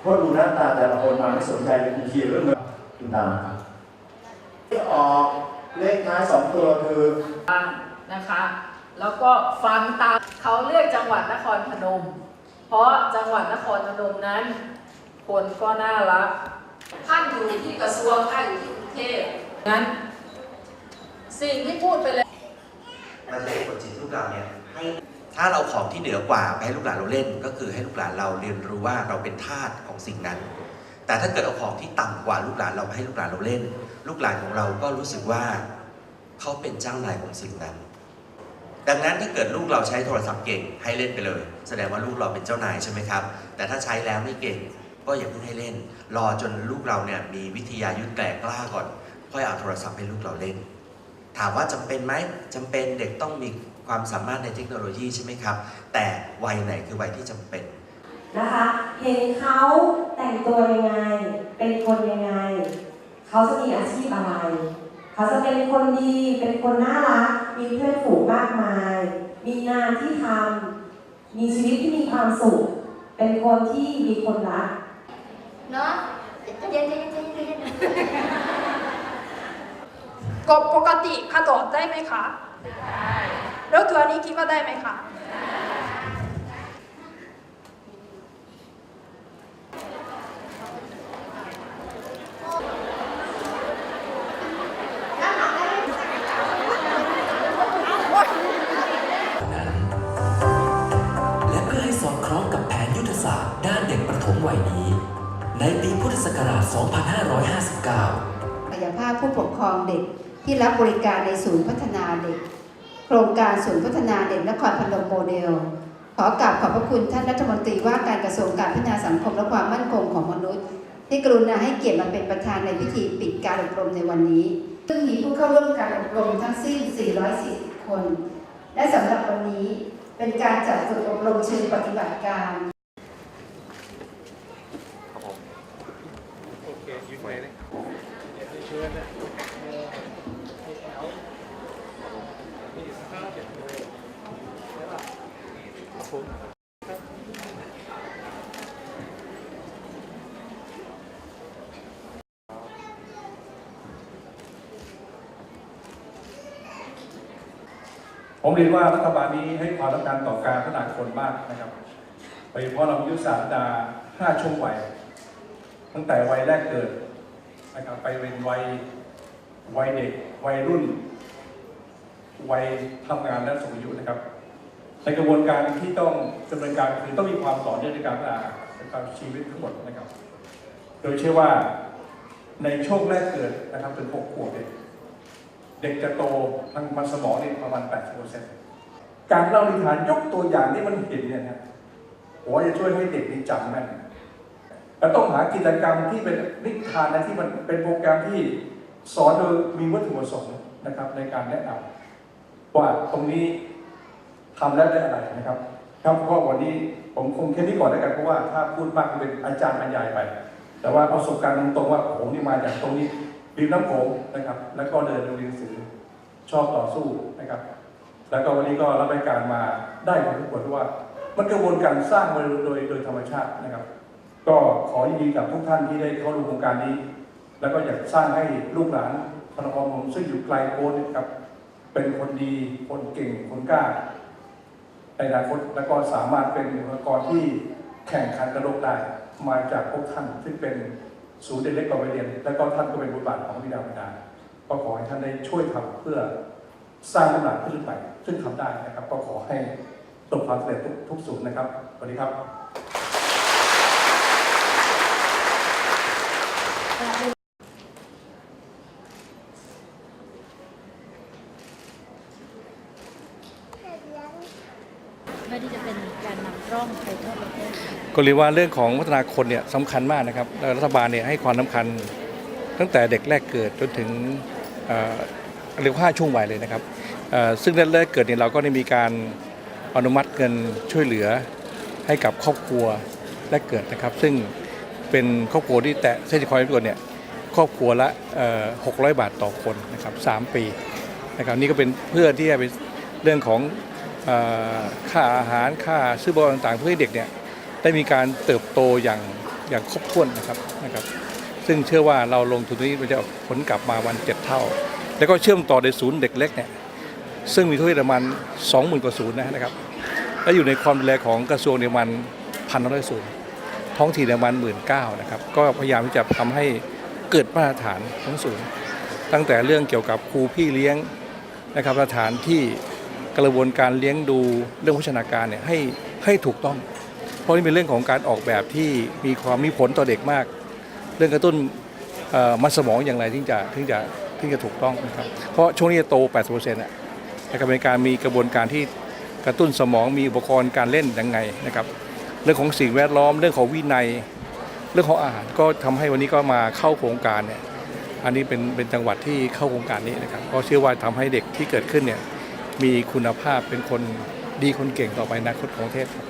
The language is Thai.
เพราะดูหน้าตาแต่ละคนมาไม่สนใจเลยคุณคีเรื่องเงินคุณตาครับที่ออกเลขท้ายสองตัวคือนะคะ แล้วก็ฟังตามเขาเรียกจังหวัดนครพนม เพราะจังหวัดนครพนมนั้น คนก็น่ารักท่านอยู่ที่กระทรวงท่านอยู่ที่กรุงเทพงั้น สิ่งที่พูดไปเลยมันจะให้ผลจิตลูกเราเนี่ยให้ ถ้าเราของที่เหนือกว่าไปให้ลูกหลานเราเล่น ก็คือให้ลูกหลานเราเรียนรู้ว่าเราเป็นทาสของสิ่งนั้น แต่ถ้าเกิดเอาของที่ต่ำกว่าลูกหลานเราไปให้ลูกหลานเราเล่น ลูกหลานของเราก็รู้สึกว่าเขาเป็นเจ้านายของสิ่งนั้น ดังนั้นถ้าเกิดลูกเราใช้โทรศัพท์เก่งให้เล่นไปเลย แสดงว่าลูกเราเป็นเจ้านายใช่ไหมครับ แต่ถ้าใช้แล้วไม่เก่งก็อย่าเพิ่งให้เล่น รอจนลูกเราเนี่ยมีวิทยายุทธแกร่กล้าก่อน ค่อยเอาโทรศัพท์ให้ลูกเราเล่น ถามว่าจำเป็นไหมจำเป็นเด็กต้องมี ความสามารถในเทคโนโลยีใช่ไหมครับ แต่วัยไหนคือวัยที่จำเป็นนะคะเห็นเขาแต่งตัวยังไง เป็นคนยังไง เขาจะมีอาชีพอะไร เขาจะเป็นคนดี เป็นคนน่ารัก มีเพื่อนฝูงมากมาย มีงานที่ทำ มีชีวิตที่มีความสุข เป็นคนที่มีคนรัก เนาะใจเย็นใจเย็นใจเย็นกบปกติกระโดดได้ไหมคะ แล้วตัวนี้คิดว่าได้ไหมคะและเพื่อให้สอดคล้องกับแผนยุทธศาสตร์ด้านเด็กประถมวัยนี้ในปีพุทธศักราช 2559กายภาพผู้ปกครองเด็กที่รับบริการในศูนย์พัฒนาเด็กโครงการศูนย์พัฒนาเด็กนครพนมโมเดล ขอกราบขอบพระคุณท่านรัฐมนตรีว่าการกระทรวงการพัฒนาสังคมและความมั่นคงของมนุษย์ ที่กรุณาให้เกียรติมาเป็นประธานในพิธีปิดการอบรมในวันนี้ซึ่งมีผู้เข้าร่วมการอบรมทั้งสิ้น 440 คน และสำหรับวันนี้เป็นการจัดฝึกอบรมเชิงปฏิบัติการ ผมเรียนว่ารัฐบาลนี้ให้ความสำคัญต่อการพัฒนาคนมากนะครับโดยเฉพาะเรามียุทธศาสตร์ดาห้าช่วงวัย ตั้งแต่วัยแรกเกิดนะครับไปเป็นวัยวัยเด็ก วัยรุ่น วัยทำงานและสูงอายุนะครับ ในกระบวนการที่ต้องดำเนินการคือต้องมีความต่อเนื่องในการพัฒนาในการชีวิตทั้งหมดนะครับ โดยเชื่อว่าในช่วงแรกเกิดนะครับถึงหกขวบเนี่ยเด็กจะโตทางมันสมองนี่ประมาณ 80%การเล่านิทานยกตัวอย่างที่มันเห็นเนี่ยนะผมว่าจะช่วยให้เด็กนี่จำแม่นและต้องหากิจกรรมที่เป็นนิทานนะที่มันเป็นโปรแกรมที่สอนโดยมีวัตถุประสงค์นะครับในการแนะนำว่าตรงนี้ ทำแล้วได้อะไรนะครับ ครับก็วันนี้ผมคงแค่นี้ก่อนแล้วกันเพราะว่าถ้าพูดมากจะเป็นอาจารย์บรรยายไป แต่ว่าประสบการณ์ตรงๆว่าผมนี่มาจากตรงนี้ริมน้ำโขงนะครับ แล้วก็เดินเรียนหนังสือชอบต่อสู้นะครับ แล้วก็วันนี้ก็รับรายการมาได้ผลทุกคนว่า มันกระบวนการสร้างมาโดยโดยธรรมชาตินะครับ ก็ขอยินดีกับทุกท่านที่ได้เข้าร่วมโครงการนี้ แล้วก็อยากสร้างให้ลูกหลานพนครผมซึ่งอยู่ไกลโพ้นนะครับ เป็นคนดีคนเก่งคนกล้า ในอนาคตและก็สามารถเป็นอุปกรณ์ที่แข่งขันกับโลกได้มาจากพวกท่านที่เป็นศูนย์เด็กเล็กก่อวัยเรียน และก็ท่านก็เป็นบทบาทของวิดาบรรดาก็ขอให้ท่านได้ช่วยทำเพื่อสร้างตำหนักขึ้นไปซึ่งทำได้นะครับ ก็ขอให้ประสบความสำเร็จทุกทุกศูนย์นะครับสวัสดีครับ เพื่อที่จะเป็นการนำร่องไปทั่วประเทศ ก็เรียกว่าเรื่องของพัฒนาคนเนี่ยสำคัญมากนะครับแล้วรัฐบาลเนี่ยให้ความสำคัญ ตั้งแต่เด็กแรกเกิดจนถึงเรียกว่าช่วงวัยเลยนะครับเอ่อซึ่งแรกเกิดเนี่ยเราก็ได้มีการอนุมัติเงินช่วยเหลือให้กับครอบครัวแรกเกิดนะครับ ซึ่งเป็นครอบครัวที่แตะเส้นคอยตัวเนี่ยครอบครัวละเอ่อ600บาทต่อคนนะครับ3ปีนะครับนี่ก็เป็นเพื่อที่จะเป็นเรื่องของ ค่าอาหารค่าซื้อบริการต่างๆ เพื่อให้เด็กเนี่ยได้มีการเติบโตอย่างอย่างครบถ้วนนะครับนะครับ ซึ่งเชื่อว่าเราลงทุนนี้มันจะผลกลับมาวันเจ็ดเท่า แล้วก็เชื่อมต่อในศูนย์เด็กเล็กเนี่ยซึ่งมีทั่วประเทศประมาณ20,000กว่าศูนย์นะครับ และอยู่ในความดูแลของกระทรวงในมันพันร้อยศูนย์ท้องถิ่นในมาณหมื่นเก้านะครับก็พยายามที่จะทำให้เกิดมาตรฐานทั้งศูนย์ตั้งแต่เรื่องเกี่ยวกับครูพี่เลี้ยงนะครับสถานที่ กระบวนการเลี้ยงดูเรื่องโภชนาการเนี่ยให้ให้ถูกต้อง เพราะนี่เป็นเรื่องของการออกแบบที่มีความมีผลต่อเด็กมาก เรื่องกระตุ้นมันสมองอย่างไรที่จะที่จะที่จะถูกต้องนะครับเพราะช่วงนี้จะโต 80%อะนะครับเป็นการมีกระบวนการที่กระตุ้นสมองมีอุปกรณ์การเล่นยังไงนะครับ เรื่องของสิ่งแวดล้อมเรื่องของวินัย เรื่องของอาหารก็ทำให้วันนี้ก็มาเข้าโครงการเนี่ยอันนี้เป็นเป็นจังหวัดที่เข้าโครงการนี้นะครับก็เชื่อว่าทำให้เด็กที่เกิดขึ้นเนี่ย มีคุณภาพเป็นคนดีคนเก่งต่อไปนอนาคตของประเทศครับ